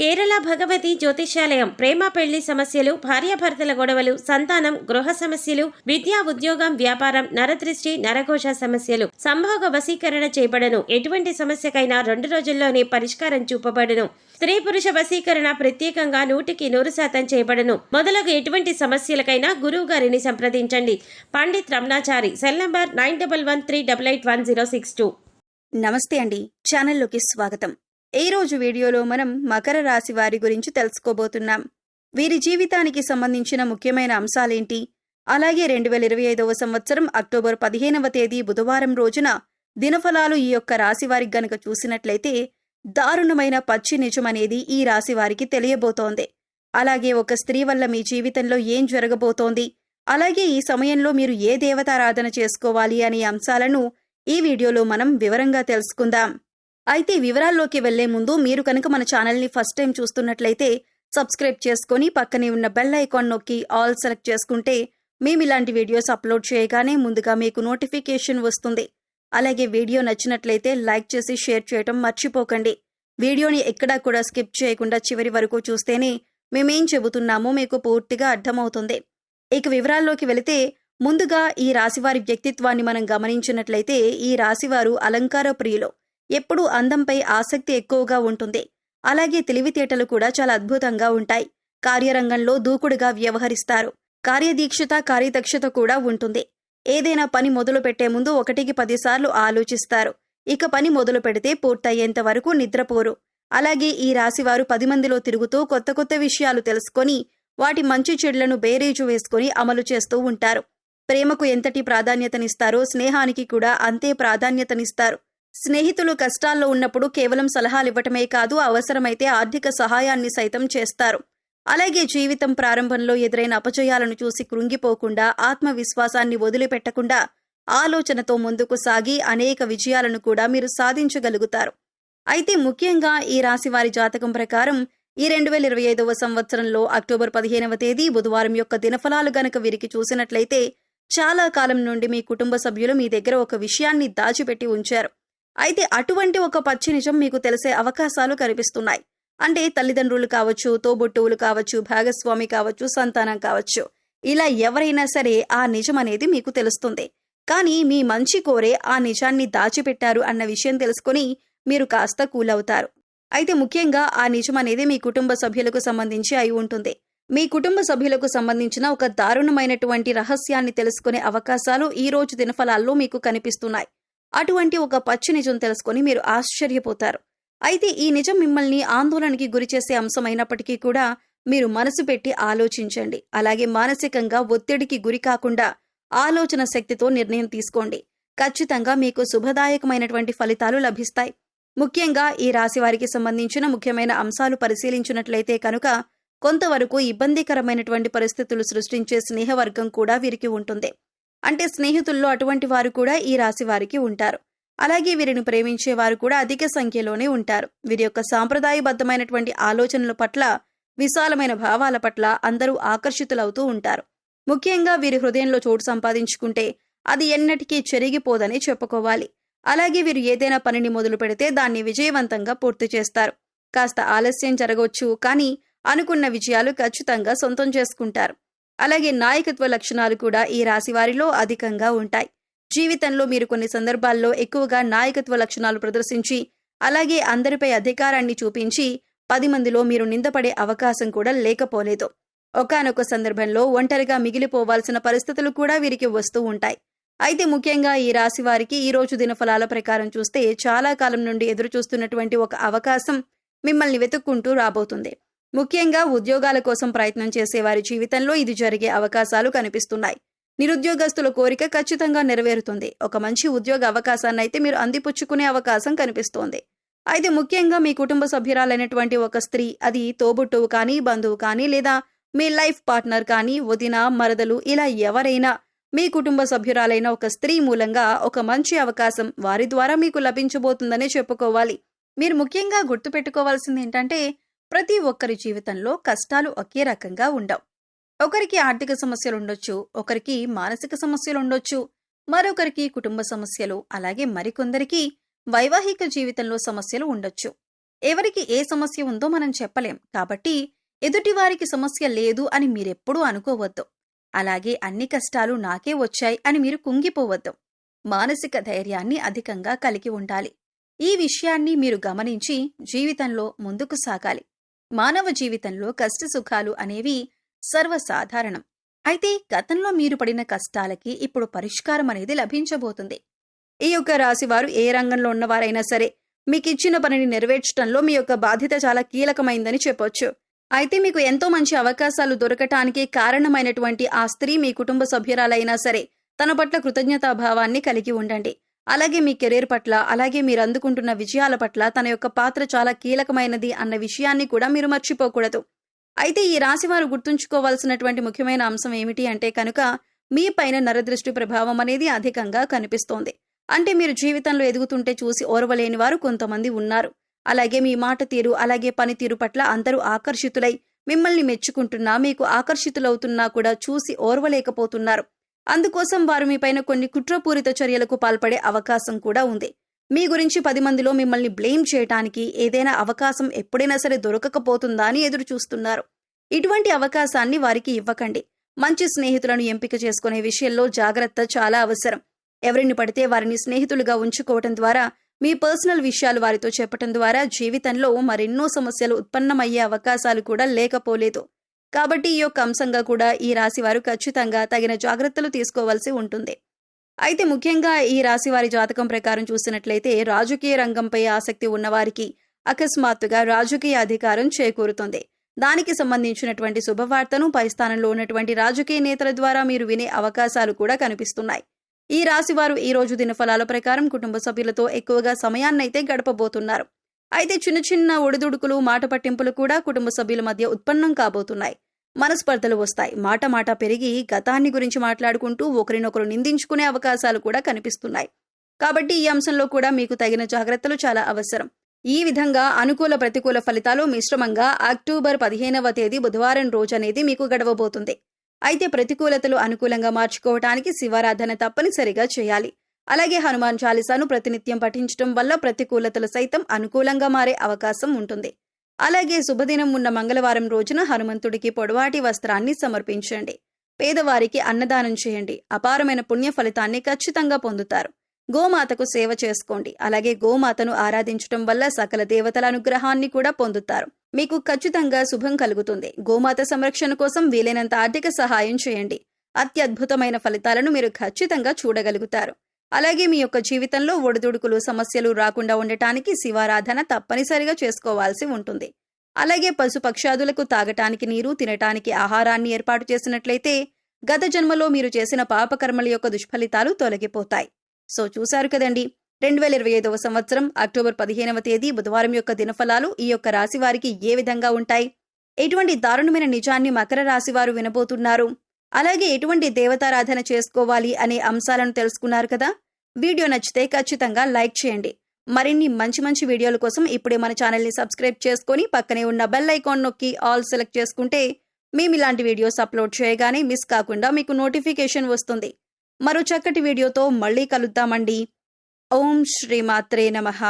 కేరళ భగవతి జ్యోతిషాలయం ప్రేమ పెళ్ళి సమస్యలు భార్యాభర్తల గొడవలు సంతానం గృహ సమస్యలు విద్యా ఉద్యోగం వ్యాపారం నరదృష్టి నరఘోష సమస్యలు. సంభోగ వశీకరణ చేయబడను ఎటువంటి సమస్యకైనా రెండు రోజుల్లోనే పరిష్కారం చూపబడును. స్త్రీ పురుష వశీకరణ ప్రత్యేకంగా నూటికి నూరు శాతం చేయబడను మొదలగు ఎటువంటి సమస్యలకైనా గురువు గారిని సంప్రదించండి. Pandit Ramanachari cell number nine double one three double eight one zero six two. నమస్తే అండి. ఛానల్లోకి స్వాగతం. ఈ రోజు వీడియోలో మనం మకర రాశి వారి గురించి తెలుసుకోబోతున్నాం. వీరి జీవితానికి సంబంధించిన ముఖ్యమైన అంశాలేంటి? అలాగే రెండు వేల ఇరవై ఐదవ సంవత్సరం అక్టోబర్ పదిహేనవ తేదీ బుధవారం రోజున దినఫలాలు ఈ యొక్క రాశి వారికి గనక చూసినట్లయితే దారుణమైన పచ్చి నిజమనేది ఈ రాశి వారికి తెలియబోతోంది. అలాగే ఒక స్త్రీ వల్ల మీ జీవితంలో ఏం జరగబోతోంది? అలాగే ఈ సమయంలో మీరు ఏ దేవతారాధన చేసుకోవాలి అనే అంశాలను ఈ వీడియోలో మనం వివరంగా తెలుసుకుందాం. అయితే వివరాల్లోకి వెళ్ళే ముందు మీరు కనుక మన ఛానల్ని ఫస్ట్ టైం చూస్తున్నట్లయితే సబ్స్క్రైబ్ చేసుకొని పక్కనే ఉన్న బెల్ ఐకాన్ నొక్కి ఆల్ సెలెక్ట్ చేసుకుంటే మేము ఇలాంటి వీడియోస్ అప్లోడ్ చేయగానే ముందుగా మీకు నోటిఫికేషన్ వస్తుంది. అలాగే వీడియో నచ్చినట్లయితే లైక్ చేసి షేర్ చేయటం మర్చిపోకండి. వీడియోని ఎక్కడా కూడా స్కిప్ చేయకుండా చివరి వరకు చూస్తేనే మేమేం చెబుతున్నామో మీకు పూర్తిగా అర్థమవుతుంది. ఇక వివరాల్లోకి వెళితే ముందుగా ఈ రాశివారి వ్యక్తిత్వాన్ని మనం గమనించినట్లయితే ఈ రాశివారు అలంకార ప్రియులు. ఎప్పుడూ అందంపై ఆసక్తి ఎక్కువగా ఉంటుంది. అలాగే తెలివితేటలు కూడా చాలా అద్భుతంగా ఉంటాయి. కార్యరంగంలో దూకుడుగా వ్యవహరిస్తారు. కార్యదీక్షత కార్యదక్షత కూడా ఉంటుంది. ఏదైనా పని మొదలు పెట్టే ముందు ఒకటికి పదిసార్లు ఆలోచిస్తారు. ఇక పని మొదలు పెడితే పూర్తయ్యేంత వరకు నిద్రపోరు. అలాగే ఈ రాశివారు పది మందిలో తిరుగుతూ కొత్త కొత్త విషయాలు తెలుసుకొని వాటి మంచి చెడ్లను బేరేజు వేసుకొని అమలు చేస్తూ ఉంటారు. ప్రేమకు ఎంతటి ప్రాధాన్యతనిస్తారో స్నేహానికి కూడా అంతే ప్రాధాన్యతనిస్తారు. స్నేహితులు కష్టాల్లో ఉన్నప్పుడు కేవలం సలహాలు ఇవ్వటమే కాదు అవసరమైతే ఆర్థిక సహాయాన్ని సైతం చేస్తారు. అలాగే జీవితం ప్రారంభంలో ఎదురైన అపజయాలను చూసి కృంగిపోకుండా ఆత్మవిశ్వాసాన్ని వదిలిపెట్టకుండా ఆలోచనతో ముందుకు సాగి అనేక విజయాలను కూడా మీరు సాధించగలుగుతారు. అయితే ముఖ్యంగా ఈ రాశి వారి జాతకం ప్రకారం ఈ రెండు వేల ఇరవై ఐదవ సంవత్సరంలో అక్టోబర్ పదిహేనవ తేదీ బుధవారం యొక్క దినఫలాలు గనక వీరికి చూసినట్లయితే చాలా కాలం నుండి మీ కుటుంబ సభ్యులు మీ దగ్గర ఒక విషయాన్ని దాచిపెట్టి ఉంచారు. అయితే అటువంటి ఒక పచ్చి నిజం మీకు తెలిసే అవకాశాలు కనిపిస్తున్నాయి. అంటే తల్లిదండ్రులు కావచ్చు తోబుట్టువులు కావచ్చు భాగస్వామి కావచ్చు సంతానం కావచ్చు. ఇలా ఎవరైనా సరే ఆ నిజం అనేది మీకు తెలుస్తుంది. కానీ మీ మంచి కోరే ఆ నిజాన్ని దాచిపెట్టారు అన్న విషయం తెలుసుకుని మీరు కాస్త కూలవుతారు. అయితే ముఖ్యంగా ఆ నిజం అనేది మీ కుటుంబ సభ్యులకు సంబంధించి అయి ఉంటుంది. మీ కుటుంబ సభ్యులకు సంబంధించిన ఒక దారుణమైనటువంటి రహస్యాన్ని తెలుసుకునే అవకాశాలు ఈ రోజు దినఫలాల్లో మీకు కనిపిస్తున్నాయి. అటువంటి ఒక పచ్చి నిజం తెలుసుకొని మీరు ఆశ్చర్యపోతారు. అయితే ఈ నిజం మిమ్మల్ని ఆందోళనకి గురిచేసే అంశమైనప్పటికీ కూడా మీరు మనసు పెట్టి ఆలోచించండి. అలాగే మానసికంగా ఒత్తిడికి గురి కాకుండా ఆలోచన శక్తితో నిర్ణయం తీసుకోండి. ఖచ్చితంగా మీకు శుభదాయకమైనటువంటి ఫలితాలు లభిస్తాయి. ముఖ్యంగా ఈ రాశి వారికి సంబంధించిన ముఖ్యమైన అంశాలు పరిశీలించినట్లయితే కనుక కొంతవరకు ఇబ్బందికరమైనటువంటి పరిస్థితులు సృష్టించే స్నేహవర్గం కూడా వీరికి ఉంటుంది. అంటే స్నేహితుల్లో అటువంటి వారు కూడా ఈ రాశి వారికి ఉంటారు. అలాగే వీరిని ప్రేమించే వారు కూడా అధిక సంఖ్యలోనే ఉంటారు. వీరి యొక్క సాంప్రదాయబద్ధమైనటువంటి ఆలోచనల పట్ల విశాలమైన భావాల పట్ల అందరూ ఆకర్షితులవుతూ ఉంటారు. ముఖ్యంగా వీరి హృదయంలో చోటు సంపాదించుకుంటే అది ఎన్నటికీ చెరిగిపోదని చెప్పుకోవాలి. అలాగే వీరు ఏదైనా పనిని మొదలు పెడితే దాన్ని విజయవంతంగా పూర్తి చేస్తారు. కాస్త ఆలస్యం జరగవచ్చు కానీ అనుకున్న విజయాలు ఖచ్చితంగా సొంతం చేసుకుంటారు. అలాగే నాయకత్వ లక్షణాలు కూడా ఈ రాశి వారిలో అధికంగా ఉంటాయి. జీవితంలో మీరు కొన్ని సందర్భాల్లో ఎక్కువగా నాయకత్వ లక్షణాలు ప్రదర్శించి అలాగే అందరిపై అధికారాన్ని చూపించి పది మందిలో మీరు నిందపడే అవకాశం కూడా లేకపోలేదు. ఒకనొక సందర్భంలో ఒంటరిగా మిగిలిపోవాల్సిన పరిస్థితులు కూడా వీరికి వస్తూ ఉంటాయి. అయితే ముఖ్యంగా ఈ రాశి వారికి ఈ రోజు దినఫలాల ప్రకారం చూస్తే చాలా కాలం నుండి ఎదురు చూస్తున్నటువంటి ఒక అవకాశం మిమ్మల్ని వెతుక్కుంటూ రాబోతుంది. ముఖ్యంగా ఉద్యోగాల కోసం ప్రయత్నం చేసే వారి జీవితంలో ఇది జరిగే అవకాశాలు కనిపిస్తున్నాయి. నిరుద్యోగస్తుల కోరిక ఖచ్చితంగా నెరవేరుతుంది. ఒక మంచి ఉద్యోగ అవకాశాన్ని అయితే మీరు అందిపుచ్చుకునే అవకాశం కనిపిస్తోంది. అయితే ముఖ్యంగా మీ కుటుంబ సభ్యురాలైనటువంటి ఒక స్త్రీ అది తోబుట్టువు కానీ బంధువు కానీ లేదా మీ లైఫ్ పార్ట్నర్ కానీ వదిన మరదలు ఇలా ఎవరైనా మీ కుటుంబ సభ్యురాలైన ఒక స్త్రీ మూలంగా ఒక మంచి అవకాశం వారి ద్వారా మీకు లభించబోతుందనే చెప్పుకోవాలి. మీరు ముఖ్యంగా గుర్తుపెట్టుకోవాల్సింది ఏంటంటే ప్రతి ఒక్కరి జీవితంలో కష్టాలు ఒకే రకంగా ఉండవు. ఒకరికి ఆర్థిక సమస్యలు ఉండొచ్చు ఒకరికి మానసిక సమస్యలు ఉండొచ్చు మరొకరికి కుటుంబ సమస్యలు అలాగే మరికొందరికి వైవాహిక జీవితంలో సమస్యలు ఉండొచ్చు. ఎవరికి ఏ సమస్య ఉందో మనం చెప్పలేం కాబట్టి ఎదుటివారికి సమస్య లేదు అని మీరెప్పుడూ అనుకోవద్దు. అలాగే అన్ని కష్టాలు నాకే వచ్చాయి అని మీరు కుంగిపోవద్దు. మానసిక ధైర్యాన్ని అధికంగా కలిగి ఉండాలి. ఈ విషయాన్ని మీరు గమనించి జీవితంలో ముందుకు సాగాలి. మానవ జీవితంలో కష్ట సుఖాలు అనేవి సర్వసాధారణం. అయితే గతంలో మీరు పడిన కష్టాలకి ఇప్పుడు పరిష్కారం అనేది లభించబోతుంది. ఈ యొక్క రాశివారు ఏ రంగంలో ఉన్నవారైనా సరే మీకు ఇచ్చిన పనిని నెరవేర్చడంలో మీ యొక్క బాధ్యత చాలా కీలకమైందని చెప్పొచ్చు. అయితే మీకు ఎంతో మంచి అవకాశాలు దొరకటానికి కారణమైనటువంటి ఆ స్త్రీ మీ కుటుంబ సభ్యురాలైనా సరే తన పట్ల కృతజ్ఞతాభావాన్ని కలిగి ఉండండి. అలాగే మీ కెరీర్ పట్ల అలాగే మీరు అందుకుంటున్న విజయాల పట్ల తన యొక్క పాత్ర చాలా కీలకమైనది అన్న విషయాన్ని కూడా మీరు మర్చిపోకూడదు. అయితే ఈ రాశివారు గుర్తుంచుకోవాల్సినటువంటి ముఖ్యమైన అంశం ఏమిటి అంటే కనుక మీ పైన నరదృష్టి ప్రభావం అనేది అధికంగా కనిపిస్తోంది. అంటే మీరు జీవితంలో ఎదుగుతుంటే చూసి ఓర్వలేని వారు కొంతమంది ఉన్నారు. అలాగే మీ మాట తీరు అలాగే పనితీరు పట్ల అందరూ ఆకర్షితులై మిమ్మల్ని మెచ్చుకుంటున్నా మీకు ఆకర్షితులవుతున్నా కూడా చూసి ఓర్వలేకపోతున్నారు. అందుకోసం వారు మీపైన కొన్ని కుట్రపూరిత చర్యలకు పాల్పడే అవకాశం కూడా ఉంది. మీ గురించి పది మందిలో మిమ్మల్ని బ్లేమ్ చేయటానికి ఏదైనా అవకాశం ఎప్పుడైనా సరే దొరకకపోతుందా అని ఎదురు చూస్తున్నారు. ఇటువంటి అవకాశాన్ని వారికి ఇవ్వకండి. మంచి స్నేహితులను ఎంపిక చేసుకునే విషయంలో జాగ్రత్త చాలా అవసరం. ఎవరిని పడితే వారిని స్నేహితులుగా ఉంచుకోవటం ద్వారా మీ పర్సనల్ విషయాలు వారితో చెప్పటం ద్వారా జీవితంలో మరెన్నో సమస్యలు ఉత్పన్నమయ్యే అవకాశాలు కూడా లేకపోలేదు. కాబట్టి ఈ యొక్క అంశంగా కూడా ఈ రాశి వారు ఖచ్చితంగా తగిన జాగ్రత్తలు తీసుకోవాల్సి ఉంటుంది. అయితే ముఖ్యంగా ఈ రాశి వారి జాతకం ప్రకారం చూసినట్లయితే రాజకీయ రంగంపై ఆసక్తి ఉన్నవారికి అకస్మాత్తుగా రాజకీయ అధికారం చేకూరుతుంది. దానికి సంబంధించినటువంటి శుభవార్తను పై స్థానంలో ఉన్నటువంటి రాజకీయ నేతల ద్వారా మీరు వినే అవకాశాలు కూడా కనిపిస్తున్నాయి. ఈ రాశి వారు ఈ రోజు దినఫలాల ప్రకారం కుటుంబ సభ్యులతో ఎక్కువగా సమయాన్నైతే గడపబోతున్నారు. అయితే చిన్న చిన్న ఒడిదుడుకులు మాట పట్టింపులు కూడా కుటుంబ సభ్యుల మధ్య ఉత్పన్నం కాబోతున్నాయి. మనస్పర్ధలు వస్తాయి. మాట మాట పెరిగి గతాన్ని గురించి మాట్లాడుకుంటూ ఒకరినొకరు నిందించుకునే అవకాశాలు కూడా కనిపిస్తున్నాయి. కాబట్టి ఈ అంశంలో కూడా మీకు తగిన జాగ్రత్తలు చాలా అవసరం. ఈ విధంగా అనుకూల ప్రతికూల ఫలితాలు మిశ్రమంగా అక్టోబర్ పదిహేనవ తేదీ బుధవారం రోజు అనేది మీకు గడవబోతుంది. అయితే ప్రతికూలతలు అనుకూలంగా మార్చుకోవటానికి శివారాధన తప్పనిసరిగా చేయాలి. అలాగే హనుమాన్ చాలీసాను ప్రతినిత్యం పఠించడం వల్ల ప్రతికూలతలు సైతం అనుకూలంగా మారే అవకాశం ఉంటుంది. అలాగే శుభదినం ఉన్న మంగళవారం రోజున హనుమంతుడికి పొడవాటి వస్త్రాన్ని సమర్పించండి. పేదవారికి అన్నదానం చేయండి. అపారమైన పుణ్య ఫలితాన్ని ఖచ్చితంగా పొందుతారు. గోమాతకు సేవ చేసుకోండి. అలాగే గోమాతను ఆరాధించటం వల్ల సకల దేవతల అనుగ్రహాన్ని కూడా పొందుతారు. మీకు ఖచ్చితంగా శుభం కలుగుతుంది. గోమాత సంరక్షణ కోసం వీలైనంత ఆర్థిక సహాయం చేయండి. అత్యద్భుతమైన ఫలితాలను మీరు ఖచ్చితంగా చూడగలుగుతారు. అలాగే మీ యొక్క జీవితంలో ఒడిదుడుకులు సమస్యలు రాకుండా ఉండటానికి శివారాధన తప్పనిసరిగా చేసుకోవాల్సి ఉంటుంది. అలాగే పశుపక్షాదులకు తాగటానికి నీరు తినటానికి ఆహారాన్ని ఏర్పాటు చేసినట్లయితే గత జన్మలో మీరు చేసిన పాపకర్మల యొక్క దుష్ఫలితాలు తొలగిపోతాయి. సో చూశారు కదండి! రెండు వేల ఇరవై ఐదవ సంవత్సరం అక్టోబర్ పదిహేనవ తేదీ బుధవారం యొక్క దినఫలాలు ఈ యొక్క రాశి వారికి ఏ విధంగా ఉంటాయి? ఎటువంటి దారుణమైన నిజాన్ని మకర రాశి వారు వినబోతున్నారు? అలాగే ఎటువంటి దేవతారాధన చేసుకోవాలి అనే అంశాలను తెలుసుకున్నారు కదా? వీడియో నచ్చితే ఖచ్చితంగా లైక్ చేయండి. మరిన్ని మంచి మంచి వీడియోల కోసం ఇప్పుడే మన ఛానల్ని సబ్స్క్రైబ్ చేసుకొని పక్కనే ఉన్న బెల్ ఐకాన్ నొక్కి ఆల్ సెలెక్ట్ చేసుకుంటే మేము ఇలాంటి వీడియోస్ అప్లోడ్ చేయగానే మిస్ కాకుండా మీకు నోటిఫికేషన్ వస్తుంది. మరో చక్కటి వీడియోతో మళ్ళీ కలుద్దామండి. ఓం శ్రీమాత్రే నమః.